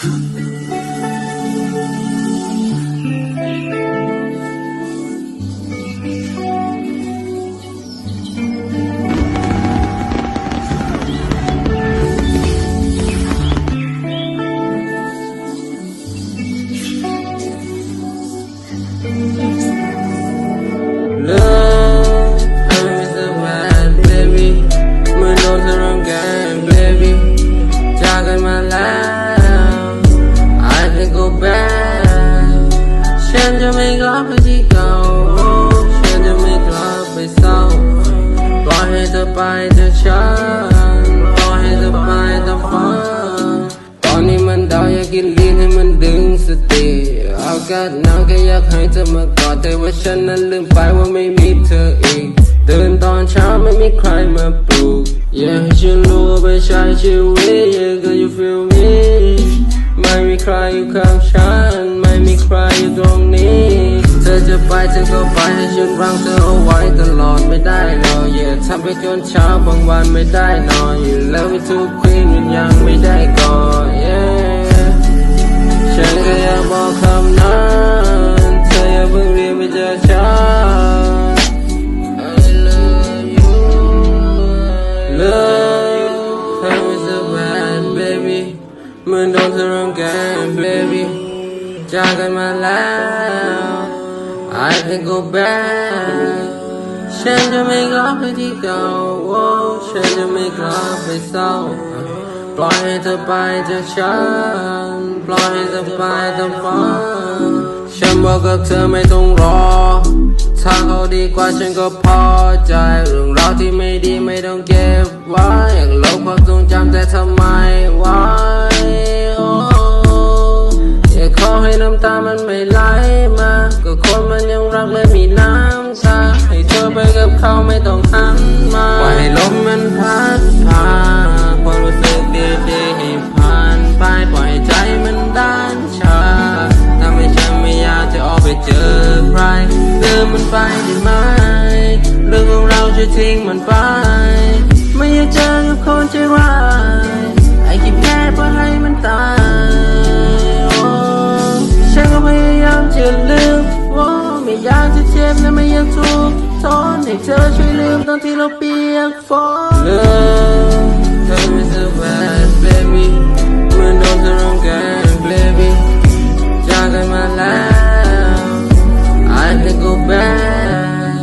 Love, I'm so bad, baby เมื่อ จะไม่กลับไปที่เก่าฉันจะไม่กลับไปเศร้าปล่อยให้เธอไปจากฉันปล่อยให้เธอไปตามฝันตอนนี้มันดาวอยากกินลิ้นให้มันดึงสติอากาศหนาวแค่อยากให้เธอมากอดแต่ว่าฉันนั้นลืมไปว่าไม่มีเธออีกตื่นตอนเช้าไม่มีใครมาปลุกอยากให้ฉันรู้ว่าไปใช้ชีวิต yeah girl you feel me ไม่มีใครอยู่ข้างฉัน ใครอยู่ตรงนี้ เธอจะไปเธอก็ไปให้ฉันรังเธอเอาไว้ตลอดไม่ได้หรอก yeah ทำไปจนเช้าบางวันไม่ได้นอน you love me too queen มันยังไม่ได้ก่อน yeah ฉันก็อยากบอกคำนั้นเธออย่าเพิ่งรีบไปเจอฉัน I love you love you I'm so bad baby เหมือนโดนเธอรังแก baby จากกันมาแล้ว I can go back ฉันจะไม่กลับไปที่เก่าฉันจะไม่กลับไปเศร้า ปล่อยให้เธอไปจากฉัน ปล่อยให้เธอไปตามฝันฉันบอกกับเธอไม่ต้องรอ ถ้าเขาดีกว่าฉันก็พอใจ เรื่องราวที่ไม่ดีไม่ต้องเก็บไว้อยากลบความทรงจำแต่ทำไม ให้น้ำตามันไม่ไหลมา ก็คนมันยังรักและมีน้ำตาให้เธอไปกับเขาไม่ต้องหันมาปล่อยให้ลมมันพัดพาความรู้สึกดีๆให้ผ่านไปปล่อยให้ใจมันด้านชาทำให้ฉันไม่อยากจะออกไปเจอใครลืมมันไปได้ไหมเรื่องของเราจะทิ้งมันไป ไม่อยากเจอกับคนใจร้ายไอ้คิดแค่เพื่อให้มันตาย ให้เธอช่วยลืมตอนที่เราเปียกฝน Love เธอไม่สบาย baby เมือนโดนเธอรังแก baby จากกันมาแล้ว I can go back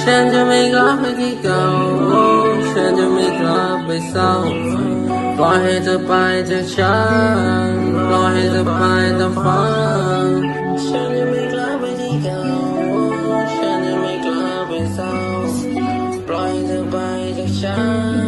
ฉันจะไม่กลับไปที่เก่าฉันจะไม่กลับไปเศร้าปล่อยให้เธอไปจากฉันปล่อยให้เธอไปตามฝันฉันจะไม่ Oh.